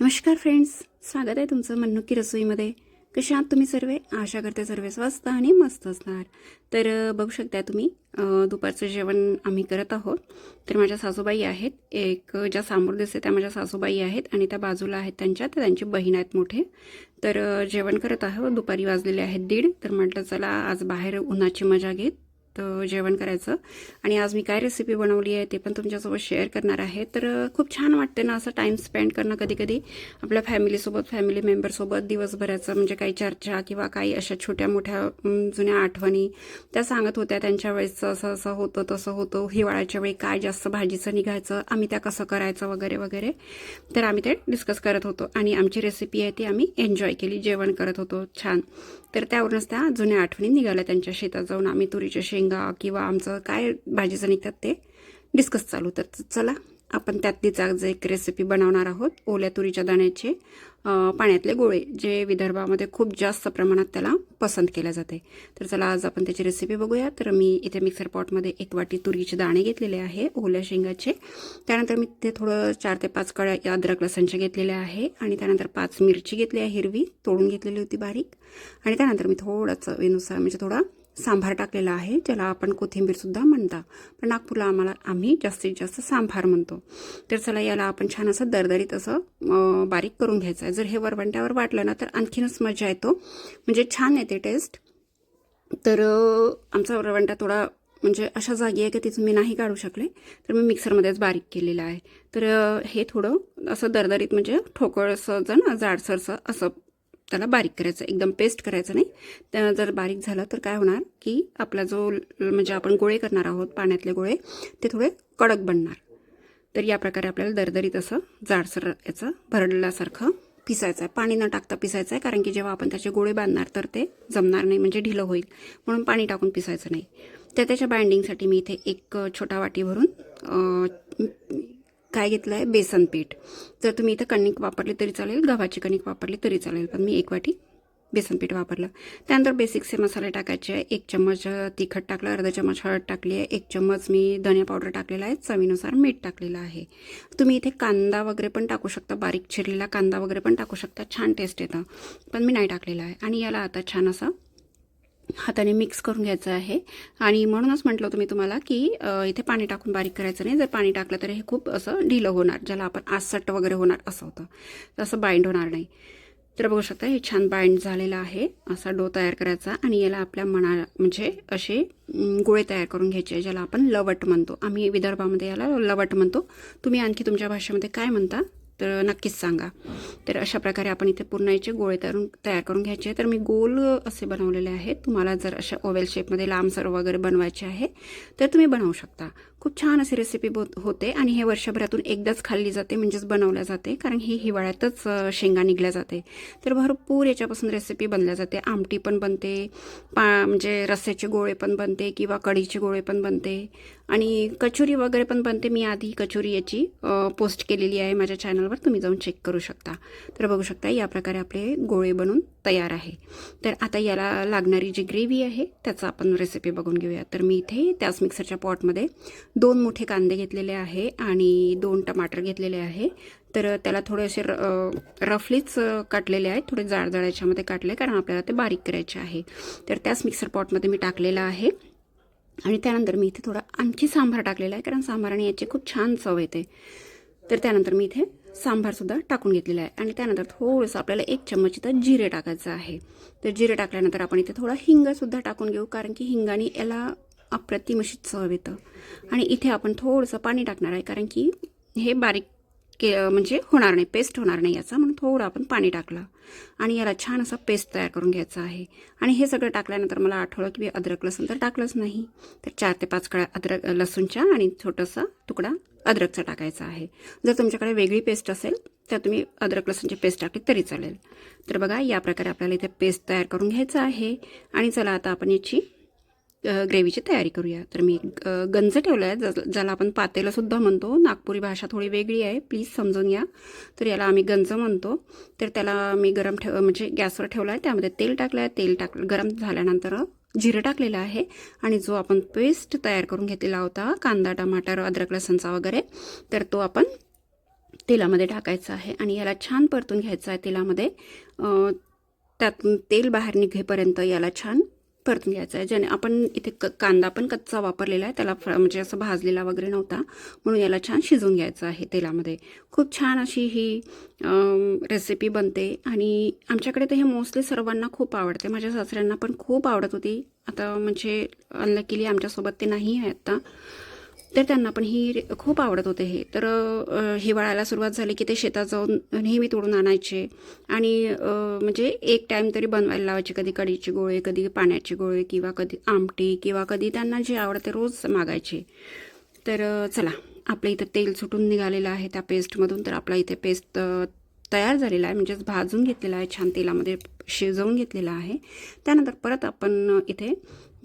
नमस्कार फ्रेंड्स स्वागत आहे तुमचं मन्नुकी रसोईमध्ये. कशा आहात तुम्ही सर्व? आशा करते सर्व स्वस्त आणि मस्त असणार. तर बघू शकता तुम्ही दुपारचं जेवण आम्ही करत आहोत. तर माझ्या सासूबाई आहेत एक ज्या समोर दिसते त्या माझ्या सासूबाई आहेत आणि त्या बाजूला आहेत त्यांच्या त्या त्यांची बहीण आहेत मोठे. तर जेवण करत आहोत दुपारी वाजलेले आहेत दीड. तर म्हटलं चला आज बाहेर उन्हाची मजा घेत जेवण करायचं. आणि आज मी काय रेसिपी बनवली आहे ते पण तुमच्यासोबत शेअर करणार आहे. तर खूप छान वाटते ना असं टाईम स्पेंड करणं कधी कधी आपल्या फॅमिलीसोबत फॅमिली मेंबरसोबत दिवसभराचं म्हणजे काही चर्चा किंवा काही अशा छोट्या मोठ्या जुन्या आठवणी त्या सांगत होत्या. त्यांच्या वेळेसचं असं असं होतं तसं होतं. हिवाळ्याच्या वेळी काय जास्त भाजीचं निघायचं आम्ही त्या कसं करायचं वगैरे वगैरे. तर आम्ही ते डिस्कस करत होतो. आणि आमची रेसिपी आहे ती आम्ही एन्जॉय केली जेवण करत होतो. छान. तर त्यावरूनच त्या जुन्या आठवणी निघाल्या त्यांच्या शेतात जाऊन. आम्ही तुरीच्या शेंगा किंवा आमचं काय भाजीचं निघतात ते डिस्कस चालू. तर चला आपण त्यातलीच आज एक रेसिपी बनवणार आहोत. ओल्या तुरीच्या दाण्याचे पाण्यातले गोळे जे विदर्भामध्ये खूप जास्त प्रमाणात त्याला पसंत केल्या जाते. तर चला आज आपण त्याची रेसिपी बघूया. तर मी इथे मिक्सर पॉटमध्ये एक वाटी तुरीचे दाणे घेतलेले आहे ओल्या शेंगाचे. त्यानंतर मी ते थोडं चार ते पाच कळ्या अद्रक लसणच्या घेतलेल्या आहे आणि त्यानंतर पाच मिरची घेतली आहे हिरवी तोडून घेतलेली होती बारीक. आणि त्यानंतर मी थोडंसं चवीनुसार म्हणजे थोडा सांभार टाकलेला आहे. ज्याला आपण कोथिंबीरसुद्धा म्हणता. पण नागपूरला आम्हाला आम्ही जास्तीत जास्त सांभार म्हणतो. तर चला याला आपण छान असं दरदरीत असं बारीक करून घ्यायचं आहे. जर हे वरवंट्यावर वाटलं ना तर आणखीनच मजा येतो. म्हणजे छान येते टेस्ट तर आमचा वरवंटा थोडा म्हणजे अशा जागी आहे की तिथून मी नाही काढू शकले. तर मी मिक्सरमध्येच बारीक केलेलं आहे. तर हे थोडं असं दरदरीत म्हणजे ठोकळसं जण जाडसरसं असं त्याला बारीक करायचं एकदम पेस्ट करायचं नाही. त्या जर बारीक झालं तर काय होणार की आपला जो म्हणजे आपण गोळे करणार आहोत पाण्यातले गोळे ते थोडे कडक बनणार. तर या प्रकारे आपल्याला दरदरीत असं जाडसर याचं भरडल्यासारखं पिसायचं आहे. पाणी न टाकता पिसायचं आहे कारण की जेव्हा आपण त्याचे गोळे बांधणार तर ते जमणार नाही म्हणजे ढिलं होईल. म्हणून पाणी टाकून पिसायचं नाही. तर त्याच्या बाइंडिंगसाठी मी इथे एक छोटा वाटी भरून काय घेतलं आहे बेसन पीठ. जर तुम्ही इथं कणिक वापरली तरी चालेल गव्हाची कणिक वापरली तरी चालेल पण मी एक वाटी बेसन पीठ वापरलं. त्यानंतर बेसिकचे मसाले टाकायचे आहे. एक चम्मच तिखट टाकलं अर्धा चम्मच हळद टाकली आहे. एक चम्मच मी धनिया पावडर टाकलेला आहे. चवीनुसार मीठ टाकलेलं आहे. तुम्ही इथे कांदा वगैरे पण टाकू शकता. बारीक चिरलेला कांदा वगैरे पण टाकू शकता. छान टेस्ट येतं. पण मी नाही टाकलेला आहे. आणि याला आता छान असं हाताने मिक्स करून घ्यायचं आहे. आणि म्हणूनच म्हटलं होतं मी तुम्हाला की इथे पाणी टाकून बारीक करायचं नाही. जर पाणी टाकलं तर हे खूप असं ढिलं होणार ज्याला आपण आसट वगैरे होणार असं होतं. असं बाइंड होणार नाही. तर बघू शकता हे छान बाइंड झालेलं आहे. असा डो तयार करायचा आणि याला आपल्या मना म्हणजे असे गोळे तयार करून घ्यायचे ज्याला आपण लवट म्हणतो. आम्ही विदर्भामध्ये याला लवट म्हणतो. तुम्ही आणखी तुमच्या भाषेमध्ये काय म्हणता? तर नक्कीच सांगा. तर अशा प्रकारे आपण इथे पूर्ण याचे गोळे तरून तयार करून घ्यायचे. तर मी गोल असे बनवलेले आहेत. तुम्हाला जर अशा ओवेल शेपमध्ये लांबसर वगैरे बनवायचे आहे तर तुम्ही बनवू शकता. खूप छान अशी रेसिपी होते आणि हे वर्षभरातून एकदाच खाल्ली जाते म्हणजेच बनवल्या जाते. कारण ही हिवाळ्यातच शेंगा निघल्या जाते. तर भरपूर याच्यापासून रेसिपी बनल्या जाते. आमटी पण बनते पा म्हणजे रस्स्याचे गोळे पण बनते किंवा कढीचे गोळे पण बनते. आणि कचोरी वगैरे पण बनते. मी आधी कचोरी याची पोस्ट केलेली आहे माझ्या चॅनलवर तुम्ही जाऊन चेक करू शकता. तर बघू शकता या प्रकारे आपले गोळे बनून तयार आहे. तर आता याला लागणारी जी ग्रेव्ही आहे त्याचा आपण रेसिपी बघून घेऊया. तर मी इथे त्याच मिक्सरच्या पॉटमध्ये दोन मोठे कांदे घेतलेले आहे आणि दोन टमाटर घेतलेले आहे. तर त्याला थोडे असे र रफलीच काटलेले आहेत. थोडे जाड याच्यामध्ये काटले कारण आपल्याला ते बारीक करायचे आहे. तर त्याच मिक्सर पॉटमध्ये मी टाकलेलं आहे. आणि त्यानंतर मी इथे थोडा आणखी सांबार टाकलेला आहे कारण सांबाराने याची खूप छान चव येते. तर त्यानंतर मी इथे सांबारसुद्धा टाकून घेतलेला आहे. आणि त्यानंतर थोडंसं आपल्याला एक चम्मच इथं जिरे टाकायचं आहे. तर जिरे टाकल्यानंतर आपण इथे थोडा हिंगसुद्धा टाकून घेऊ कारण की हिंगाने याला अप्रतिम अशी चव येतं. आणि इथे आपण थोडंसं पाणी टाकणार आहे कारण की हे बारीक के म्हणजे होणार नाही पेस्ट होणार नाही याचा. म्हणून थोडं आपण पाणी टाकलं. आणि याला छान असा पेस्ट तयार करून घ्यायचा आहे. आणि हे सगळं टाकल्यानंतर मला आठवलं की मी अद्रक लसूण तर टाकलंच नाही. तर चार ते पाच कळ्या अद्रक लसूणच्या आणि छोटासा तुकडा अद्रकचा टाकायचा आहे. जर तुमच्याकडे वेगळी पेस्ट असेल तर तुम्ही अद्रक लसूणची पेस्ट टाकली तरी चालेल. तर बघा या प्रकारे आपल्याला इथे पेस्ट तयार करून घ्यायचं आहे. आणि चला आता आपण याची ग्रेव्हीची तयारी करूया. तर मी गंज ठेवलं आहे ज ज्याला आपण पातेलासुद्धा म्हणतो नागपुरी भाषा थोडी वेगळी आहे. प्लीज समजून घ्या तर याला आम्ही गंज म्हणतो. तर त्याला मी गरम ठेव म्हणजे गॅसवर ठेवला आहे त्यामध्ये तेल टाकलं आहे तेल टाक गरम झाल्यानंतर जिरं टाकलेलं आहे. आणि जो आपण पेस्ट तयार करून घेतलेला होता कांदा टमाटर अद्रक लसणचा वगैरे तर तो आपण तेलामध्ये टाकायचा आहे. आणि याला छान परतून घ्यायचा आहे तेलामध्ये. त्यातून तेल बाहेर निघेपर्यंत याला छान परतून घ्यायचं आहे. ज्याने आपण इथे क कांदा पण कच्चा वापरलेला आहे. त्याला फ म्हणजे असं भाजलेला वगैरे नव्हता. म्हणून याला छान शिजवून घ्यायचं आहे तेलामध्ये. खूप छान अशी ही रेसिपी बनते. आणि आमच्याकडे तर हे मोस्टली सर्वांना खूप आवडते. माझ्या सासऱ्यांना पण खूप आवडत होती. आता म्हणजे अनलकीली आमच्यासोबत ते नाही आहे आता. तर त्यांना पण ही रे- खूप आवडत होते हे. तर हिवाळ्याला सुरुवात झाली की ते शेतात जाऊन नेहमी तोडून आणायचे. आणि म्हणजे एक टाईम तरी बनवायला लावायचे. कधी कढीचे गोळे कधी पाण्याचे गोळे किंवा कधी आमटी किंवा कधी त्यांना जे आवडते रोज मागायचे. तर चला आपल्या इथं तेल सुटून निघालेलं आहे. त्या पेस्टमधून तर आपला इथे पेस्ट तयार झालेला आहे. म्हणजेच भाजून घेतलेला आहे. छान तेलामध्ये शिजवून घेतलेला आहे. त्यानंतर परत आपण इथे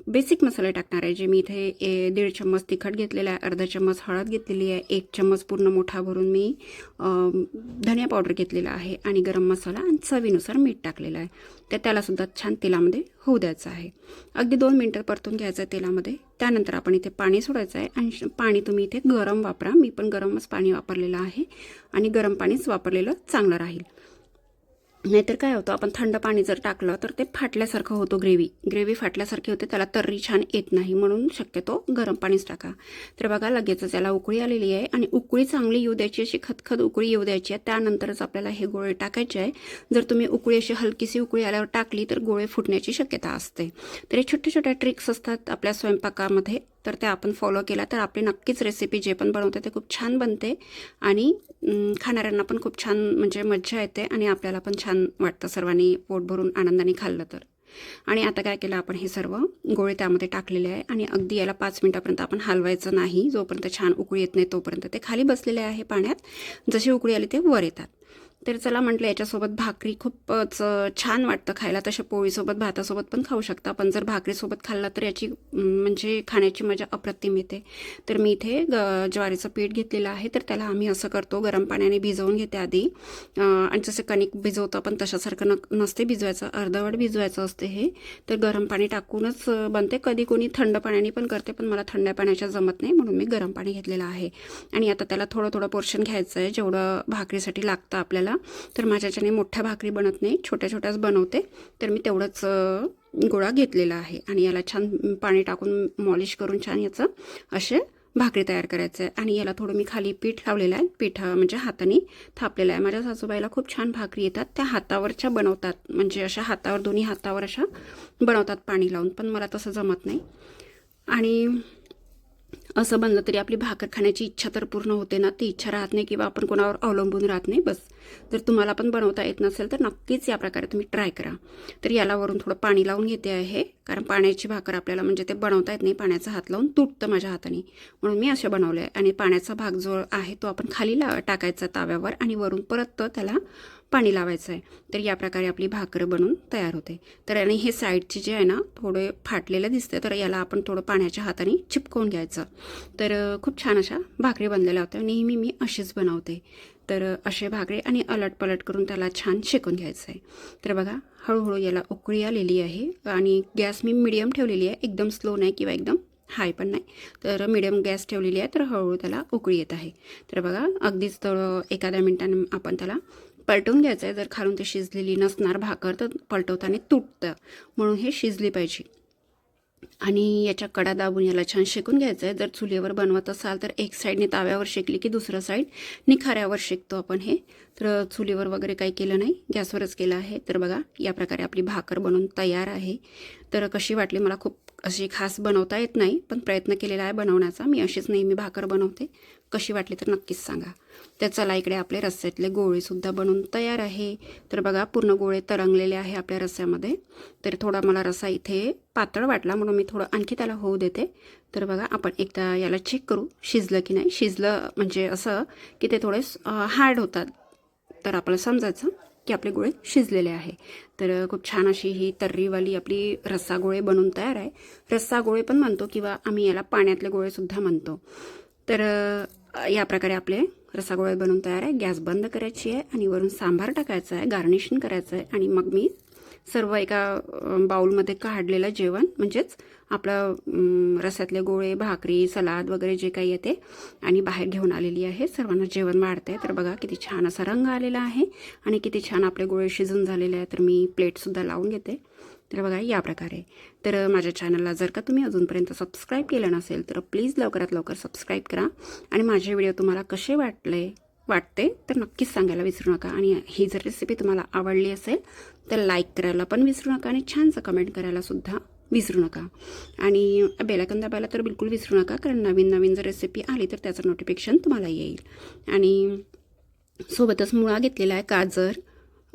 बेसिक मसाले टाकणार आहे जे मी इथे ए, दीड चम्मच तिखट घेतलेला आहे अर्धा चम्मच हळद घेतलेली आहे एक चम्मच पूर्ण मोठा भरून मी धनिया पावडर घेतलेला आहे आणि गरम मसाला आणि चवीनुसार मीठ टाकलेलं आहे. तर त्यालासुद्धा छान तेलामध्ये होऊ द्यायचं आहे. अगदी दोन मिनटं परतून घ्यायचं आहे तेलामध्ये. त्यानंतर आपण इथे पाणी सोडायचं आहे आणि पाणी तुम्ही इथे गरम वापरा. मी पण गरमच पाणी वापरलेलं आहे आणि गरम पाणीच वापरलेलं चांगलं राहील. नाहीतर काय होतं आपण थंड पाणी जर टाकलं तर ते फाटल्यासारखं होतं ग्रेव्ही ग्रेव्ही फाटल्यासारखी होते त्याला तर्री छान येत नाही म्हणून शक्यतो गरम पाणीच टाका. तर बघा लगेचच त्याला उकळी आलेली आहे आणि उकळी चांगली येऊ द्यायची अशी खतखत उकळी येऊ द्यायची आहे. त्यानंतरच आपल्याला हे गोळे टाकायचे आहे. जर तुम्ही उकळी अशी हलकीशी उकळी आल्यावर टाकली तर गोळे फुटण्याची शक्यता असते. तर हे छोट्या छोट्या ट्रिक्स असतात आपल्या स्वयंपाकामध्ये तर त्या आपण फॉलो केला तर आपली नक्कीच रेसिपी जे पण बनवते ते खूप छान बनते आणि खाणाऱ्यांना पण खूप छान म्हणजे मज्जा येते आणि आपल्याला पण छान छान वाटतं सर्वांनी पोट भरून आनंदाने खाल्लं तर. आणि आता काय केलं आपण हे सर्व गोळे त्यामध्ये टाकलेले आहे आणि अगदी याला पाच मिनिटापर्यंत आपण हलवायचं नाही जोपर्यंत छान उकळी येत नाही तोपर्यंत. ते खाली बसलेले आहे पाण्यात. जशी उकळी आली ते वर येतात. तर चला म्हटलं याच्यासोबत भाकरी खूपच छान वाटतं खायला. तशा पोळीसोबत भातासोबत पण खाऊ शकता. पण जर भाकरीसोबत खाल्ला तर याची म्हणजे खाण्याची मजा अप्रतिम येते. तर मी इथे ग ज्वारीचं पीठ घेतलेलं आहे. तर त्याला आम्ही असं करतो गरम पाण्याने भिजवून घेते आधी. आणि जसं कणिक भिजवतं पण तशासारखं न नसते भिजवायचं. अर्धवट भिजवायचं असते हे. तर गरम पाणी टाकूनच बनते. कधी कोणी थंड पाण्याने पण करते पण मला थंड पाण्याच्या जमत नाही म्हणून मी गरम पाणी घेतलेलं आहे. आणि आता त्याला थोडं थोडं पोर्शन घ्यायचं आहे जेवढं भाकरीसाठी लागतं आपल्याला तर माझ्याच्याने मोठ्या भाकरी बनत नाही छोट्या छोट्याच बनवते. तर मी तेवढंच गोळा घेतलेला आहे आणि याला छान पाणी टाकून मॉलिश करून छान याचं असे भाकरी तयार करायचं आहे आणि याला थोडं मी खाली पीठ लावलेलं आहे. पीठ म्हणजे हाताने थापलेलं आहे. माझ्या सासूबाईला खूप छान भाकरी येतात. त्या हातावरच्या बनवतात. म्हणजे अशा हातावर दोन्ही हातावर अशा बनवतात पाणी लावून. पण मला तसं जमत नाही. आणि असं बनलं तरी आपली भाकर खाण्याची इच्छा तर पूर्ण होते ना. ती इच्छा राहत नाही किंवा आपण कोणावर अवलंबून राहत नाही. बस. जर तुम्हाला पण बनवता येत नसेल तर नक्कीच या प्रकारे तुम्ही ट्राय करा. तर याला वरून थोडं पाणी लावून घेते आहे. कारण पाण्याची भाकर आपल्याला म्हणजे ते बनवता येत नाही. पाण्याचा हात लावून तुटतं माझ्या हाताने. म्हणून मी असे बनवले आहे आणि पाण्याचा भाग जो आहे तो आपण खाली ला टाकायचा ताव्यावर आणि वरून परत त्याला पाणी लावायचं आहे तर या प्रकारे आपली भाकर बनून तयार होते. तर आणि हे साईडचे जे आहे ना थोडे फाटलेलं दिसते तर याला आपण थोडं पाण्याच्या हाताने चिपकवून घ्यायचं. तर खूप छान अशा भाकरी बनलेल्या होत्या. नेहमी मी अशीच बनवते. तर असे भाकरी आणि अलट पलट करून त्याला छान शेकून घ्यायचं आहे तर बघा हळूहळू याला उकळी आलेली आहे आणि गॅस मी मिडियम ठेवलेली आहे. एकदम स्लो नाही किंवा एकदम हाय पण नाही. तर मिडियम गॅस ठेवलेली आहे तर हळूहळू त्याला उकळी येत आहे. तर बघा अगदीच थोडं एखाद्या मिनिटाने आपण त्याला पलटून घ्यायचं आहे जर खालून ते शिजलेली नसणार भाकर तर पलटवताना तुटतं. म्हणून हे शिजली पाहिजे. आणि याच्या कडा दाबून याला छान शेकून घ्यायचं आहे जर चुलीवर बनवत असाल तर एक साईडने ताव्यावर शेकली की दुसरं साईड निखाऱ्यावर शेकतो आपण हे. तर चुलीवर वगैरे काही केलं नाही. गॅसवरच केलं आहे. तर बघा या प्रकारे आपली भाकर बनवून तयार आहे. तर कशी वाटली? मला खूप अशी खास बनवता येत नाही पण प्रयत्न केलेला आहे बनवण्याचा. मी अशीच नेहमी भाकर बनवते. कशी वाटली तर नक्कीच सांगा. तर चला इकडे आपले रस्स्यातले गोळेसुद्धा बनवून तयार आहे. तर बघा पूर्ण गोळे तरंगलेले आहे आपल्या रस्स्यामध्ये. तर थोडा मला रस्सा इथे पातळ वाटला म्हणून मी थोडं आणखी त्याला होऊ देते. तर बघा आपण एकदा याला चेक करू शिजलं की नाही. शिजलं म्हणजे असं की ते थोडे हार्ड होतात. तर आपलं समजायचं. की आपले गोळे शिजलेले आहे. तर खूप छान अशी ही तर्रीवाली आपली रस्सा गोळे बनवून तयार आहे. रस्सा गोळे पण म्हणतो किंवा आम्ही याला पाण्यातले गोळेसुद्धा म्हणतो. तर या प्रकारे आपले रसागोळे बनवून तयार आहे. गॅस बंद करायची आहे आणि वरून सांबार टाकायचा आहे गार्निशिंग करायचं आहे आणि मग मी सर्व एका बाऊलमध्ये बाउलमध्ये काढलेलं जेवण. म्हणजेच आपलं अं, रस्यातले गोळे भाकरी सलाद वगैरे जे काही येते आणि बाहेर घेऊन आलेली आहे. सर्वांना जेवण वाढते तर बघा किती छान असा रंग आलेला आहे आणि किती छान आपले गोळे शिजून झालेले आहे तर मी प्लेटसुद्धा लावून घेते. तर बघा या प्रकारे. तर माझ्या चॅनलला जर का तुम्ही अजूनपर्यंत सबस्क्राईब केलं नसेल तर प्लीज लवकरात लवकर सबस्क्राईब करा. आणि माझे व्हिडिओ तुम्हाला कसे वाटले वाटते तर नक्कीच सांगायला विसरू नका. आणि ही जर रेसिपी तुम्हाला आवडली असेल तर लाईक करायला पण विसरू नका आणि छानसं कमेंट करायलासुद्धा विसरू नका. आणि बेलाकन दाबायला तर बिलकुल विसरू नका कारण नवीन नवीन जर रेसिपी आली तर त्याचं नोटिफिकेशन तुम्हाला येईल. आणि सोबतच मुळा घेतलेला आहे गाजर.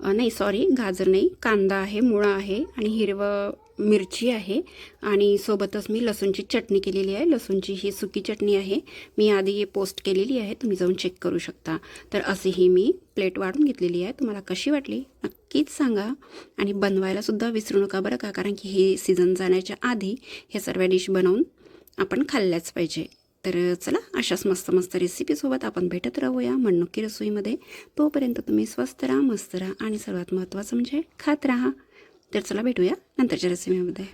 नाही सॉरी गाजर नाही. कांदा आहे मुळा आहे आणि हिरवं मिरची आहे. आणि सोबतच मी लसूणची चटणी केलेली आहे. लसूणची ही सुकी चटणी आहे. मी आधी पोस्ट केलेली आहे. तुम्ही जाऊन चेक करू शकता. तर अशी ही मी प्लेट वाढून घेतलेली आहे. तुम्हाला कशी वाटली? नक्कीच सांगा. आणि बनवायलासुद्धा विसरू नका बरं का कारण की हे सीझन जाण्याच्या आधी हे सर्व डिश बनवून आपण खाल्ल्याच पाहिजे. तर चला अशाच मस्त मस्त रेसिपीसोबत आपण भेटत राहूया म्हणणुकी रसोईमध्ये. तोपर्यंत तुम्ही स्वस्त राहा मस्त राहा आणि सर्वात महत्त्वाचं म्हणजे खात राहा. तर चला भेटूया नंतरच्या रेसिपीमध्ये